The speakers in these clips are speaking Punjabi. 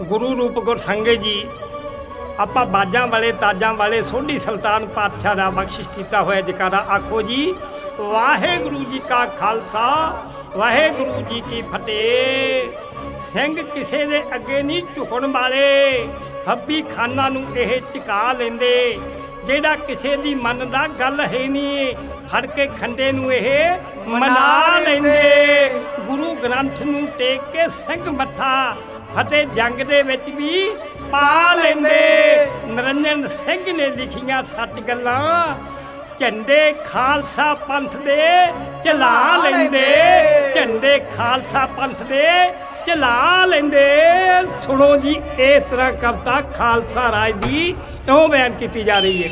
ਗੁਰੂ ਰੂਪ ਗੁਰਸੰਗੇ ਜੀ ਆਪਾਂ ਬਾਜਾਂ ਵਾਲੇ ਤਾਜਾਂ ਵਾਲੇ ਸੋਢੀ ਸੁਲਤਾਨ ਪਾਤਸ਼ਾਹ ਦਾ ਬਖਸ਼ਿਸ਼ ਕੀਤਾ ਹੋਇਆ ਜਕਾਰਾ ਆਖੋ ਜੀ ਵਾਹਿਗੁਰੂ ਜੀ ਕਾ ਖਾਲਸਾ ਵਾਹਿਗੁਰੂ ਜੀ ਕੀ ਫਤਿਹ। ਸਿੰਘ ਕਿਸੇ ਦੇ ਅੱਗੇ ਨਹੀਂ ਝੁਕਣ ਵਾਲੇ ਹੱਬੀ ਖਾਨਾ ਨੂੰ ਇਹ ਝੁਕਾ ਲੈਂਦੇ। ਜਿਹੜਾ ਕਿਸੇ ਦੀ ਮੰਨਦਾ ਗੱਲ ਹੈ ਨਹੀਂ ਫੜ ਕੇ ਖੰਡੇ ਨੂੰ ਇਹ ਮਨਾ ਲੈਂਦੇ। ਗੁਰੂ ਗ੍ਰੰਥ ਨੂੰ ਟੇਕ ਕੇ ਸਿੰਘ ਮੱਥਾ ਫਤਿਹ ਜੰਗ ਦੇ ਵਿੱਚ ਵੀ ਪਾ ਲੈਂਦੇ। ਨਰਿੰਦਰ ਸਿੰਘ ਨੇ ਲਿਖੀਆਂ ਸੱਚ ਗੱਲਾਂ ਝੰਡੇ ਖਾਲਸਾ ਪੰਥ ਦੇ ਚਲਾ ਲੈਂਦੇ। ਝੰਡੇ ਖਾਲਸਾ ਪੰਥ ਦੇ ਚਲਾ ਲੈਂਦੇ। ਸੁਣੋ ਜੀ ਇਸ ਤਰ੍ਹਾਂ ਕਵਿਤਾ ਖਾਲਸਾ ਰਾਜ ਦੀ ਇਉਂ ਬਿਆਨ ਕੀਤੀ ਜਾ ਰਹੀ ਹੈ।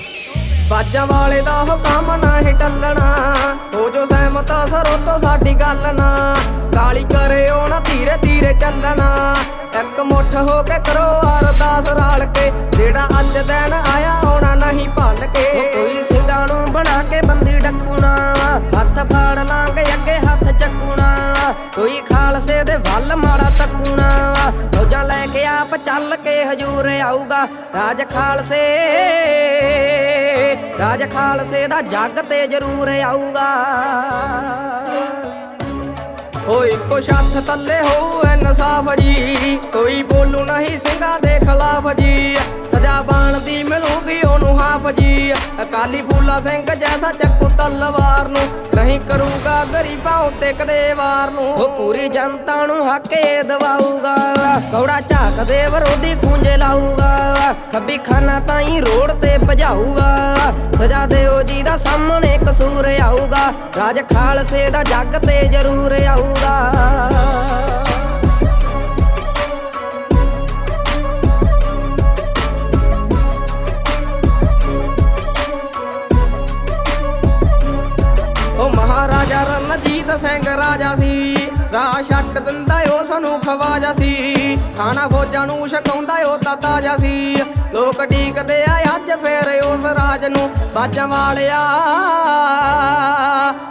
ਬਾਜਾਂ ਵਾਲੇ ਦਾ ਹੁਕਮ ਨਾ ਹੀ ਟੱਲਣਾ ਹੋ ਜੋ ਸਹਿਮਤ ਸਰੋ ਤੋਂ ਸਾਡੀ ਗੱਲ ਨਾ। ਚੱਲਣਾ। ਇੱਕ ਮੁੱਠ ਹੋ ਕੇ ਕਰੋ ਅਰਦਾਸ ਰਲ ਕੇ। ਜਿਹੜਾ ਅੱਜ ਦਿਨ ਆਇਆ ਆਉਣਾ ਨਹੀਂ ਭੱਲ ਕੇ। ਕੋਈ ਸਿੰਘਾਂ ਨੂੰ ਬਣਾ ਕੇ ਬੰਦੀ ਡੱਕੂਣਾ। ਹੱਥ ਫਾੜ ਲਾਂਗੇ, ਅੱਗੇ ਹੱਥ ਚੱਕੂਣਾ। ਕੋਈ ਖਾਲਸੇ ਦੇ ਵੱਲ ਮਾੜਾ ਤੱਕੂਣਾ। ਫੌਜਾਂ ਲੈ ਕੇ ਆਪ ਚੱਲ ਕੇ ਹਜੂਰ ਆਊਗਾ। ਰਾਜ ਖਾਲਸੇ ਰਾਜ ਖਾਲਸੇ ਦਾ ਜੱਗ ਤੇ ਜ਼ਰੂਰ ਆਊਗਾ। ਓਏ ਇੱਕੋ ਛੱਤ ਥੱਲੇ ਹੋਊ ਇਨਸਾਫ ਜੀ। ਕੋਈ ਬੋਲੂ ਨਹੀਂ ਸਿੰਘਾਂ ਦੇ ਖਿਲਾਫ ਜੀ। ਸਜ਼ਾ ਬਣਦੀ ਮਿਲੂਗੀ ਉਹਨੂੰ ਹਾਫ ਜੀ। ਅਕਾਲੀ ਫੂਲਾ ਸਿੰਘ ਜੈਸਾ ਚੱਕੂ ਤਲਵਾਰ ਨੂੰ ਨਹੀਂ ਕਰੂਗਾ ਗਰੀਬਾਂ ਉੱਤੇ ਕਦੇ ਵਾਰ ਨੂੰ। ਉਹ ਪੂਰੀ ਜਨਤਾ ਨੂੰ ਹੱਕੇ ਦਵਾਊਗਾ। ਕੌੜਾ ਝਾਕ ਦੇ ਵਿਰੋਧੀ ਖੂੰਜੇ ਲਾਊਗਾ। ਖੱਬੀ ਖਾਨਾ ਤਾਈ ਰੋਡ ਤੇ ਭਜਾਊਗਾ। ਸਜ਼ਾ ਦਿਓ ਜੀ ਦਾ ਸਾਹਮਣੇ ਕਸੂਰ ਆਊਗਾ। ਰਾਜ ਖਾਲਸੇ ਦਾ ਜੱਗ ਤੇ ਜ਼ਰੂਰ ਆਊਗਾ। ਉਹ ਮਹਾਰਾਜਾ ਰਣਜੀਤ ਸਿੰਘ ਰਾਜਾ ਸੀ। ਰਾਹ ਛੱਡ ਦਿੰਦਾ ਓ ਸਾਨੂੰ ਖਵਾਜਾ ਸੀ। ਖਾਣਾ ਫੌਜਾਂ ਨੂੰ ਛਕਾਉਂਦਾ ਓ ਤਾਂ ਤਾਜਾ ਸੀ। ਲੋਕ ਢੀਕਦੇ ਆ, ਅੱਜ ਫੇਰ ਉਸ ਰਾਜ ਨੂੰ ਬਾਜਾਂ ਵਾਲਿਆ।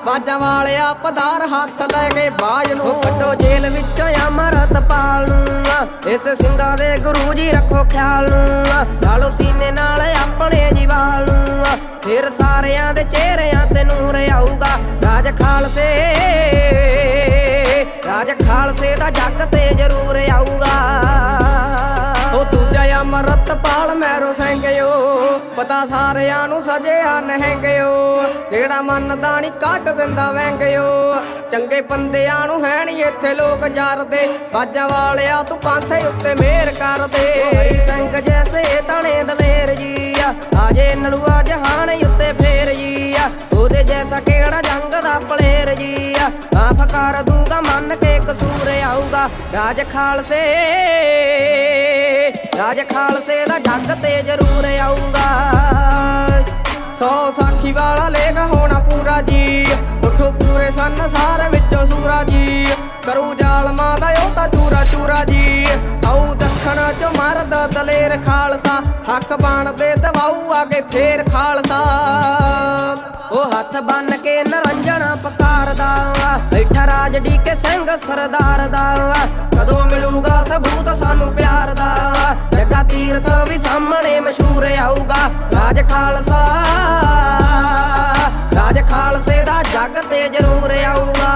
ਬਾਜਾਂ ਵਾਲਿਆ ਪਧਾਰ ਹੱਥ ਲੈ ਕੇ ਬਾਜ ਨੂੰ। ਕੱਢੋ ਜੇਲ੍ਹ ਵਿੱਚੋਂ ਅਮਰਤਪਾਲ ਨੂੰ। ਇਸ ਸਿੰਘਾਂ ਦੇ ਗੁਰੂ ਜੀ ਰੱਖੋ ਖਿਆਲ ਨੂੰ। ਲਾਲੋ ਸੀਨੇ ਨਾਲ ਆਪਣੇ ਜੀਵਾਲ ਨੂੰ। ਫਿਰ ਸਾਰਿਆਂ ਦੇ ਚਿਹਰਿਆਂ ਤੇ ਨੂਰ ਆਊਗਾ। ਰਾਜ ਖਾਲਸੇ ਰਾਜ ਖਾਲਸੇ ਦਾ ਜੱਗ ਤੇ ਜ਼ਰੂਰ ਆਊਗਾ। ਉਹ ਦੂਜਾ ਅਮਰਤਪਾਲ ਮੈਰੋ ਸਿੰਘਿਓ ਪਤਾ ਸਾਰਿਆਂ ਨੂੰ ਸਜਿਆ ਨਹਿੰਗਿਓ। ਜਿਹੜਾ ਮੰਨਦਾ ਨਹੀਂ ਕੱਟ ਦਿੰਦਾ ਵੈਂਗਿਓ ਚੰਗੇ ਬੰਦਿਆਂ ਨੂੰ ਹੈ ਨਹੀਂ ਇੱਥੇ ਲੋਕ ਜਰਦੇ। ਬਾਜਾਂ ਵਾਲਿਆ ਤੂੰ ਪੰਥੇ ਉੱਤੇ ਮਿਹਰ ਕਰਦੇ। ਹਰੀ ਸਿੰਘ ਜੈਸੇ ਤਣੇ ਦਲੇਰ ਜੀ ਆ, ਆਜੇ ਨਲੂਆ ਜਹਾਨ ਉੱਤੇ ਫੇਰ ਜੀ ਆ। ਉਹਦੇ ਜੈਸਾ ਕਿਹੜਾ ਕਰ ਦੂਗਾ ਮੰਨ ਕੇ ਕਸੂਰ ਆਊਗਾ। ਰਾਜ ਖਾਲਸੇ ਰਾਜ ਖਾਲਸੇ ਦਾ ਜੱਗ ਤੇ ਜ਼ਰੂਰ ਆਊਗਾ। ਸੌ ਸਾਖੀ ਵਾਲਾ ਲੇਖ ਹੋਣਾ ਪੂਰਾ ਜੀ। ਉਠੋ ਪੂਰੇ ਸੰਸਾਰ ਵਿੱਚੋਂ ਸੂਰਾ ਜੀ ਕਰੂ ਜ਼ਾਲਮਾਂ ਦਾ ਉਹ ਤਾਂ ਚੂਰਾ ਚੂਰਾ ਜੀ। ਆਉ ਦੱਖਣ ਚ ਮਰਦ ਦਲੇਰ ਖਾਲਸਾ। ਹੱਕ ਬਣਦੇ ਦਵਾਉ ਆਗੇ ਫੇਰ ਖਾਲਸਾ। ਉਹ ਹੱਥ ਬੰਨ ਕੇ ਨਰੰਜਣ ਪਕਾਰਦਾ। ਬੈਠਾ ਰਾਜ ਡੀ ਕੇ ਸਿੰਘ ਸਰਦਾਰ ਦਾ। ਕਦੋਂ ਮਿਲੂਗਾ ਸਬੂਤ ਸਾਨੂੰ ਪਿਆਰ ਦਾ। ਜੱਗਾ ਤੀਰਥ ਵੀ ਸਾਹਮਣੇ ਮਸ਼ਹੂਰ ਆਊਗਾ। ਰਾਜ ਖਾਲਸਾ, ਰਾਜ ਖਾਲਸੇ ਦਾ ਜੱਗ ਤੇ ਜ਼ਰੂਰ ਆਊਗਾ।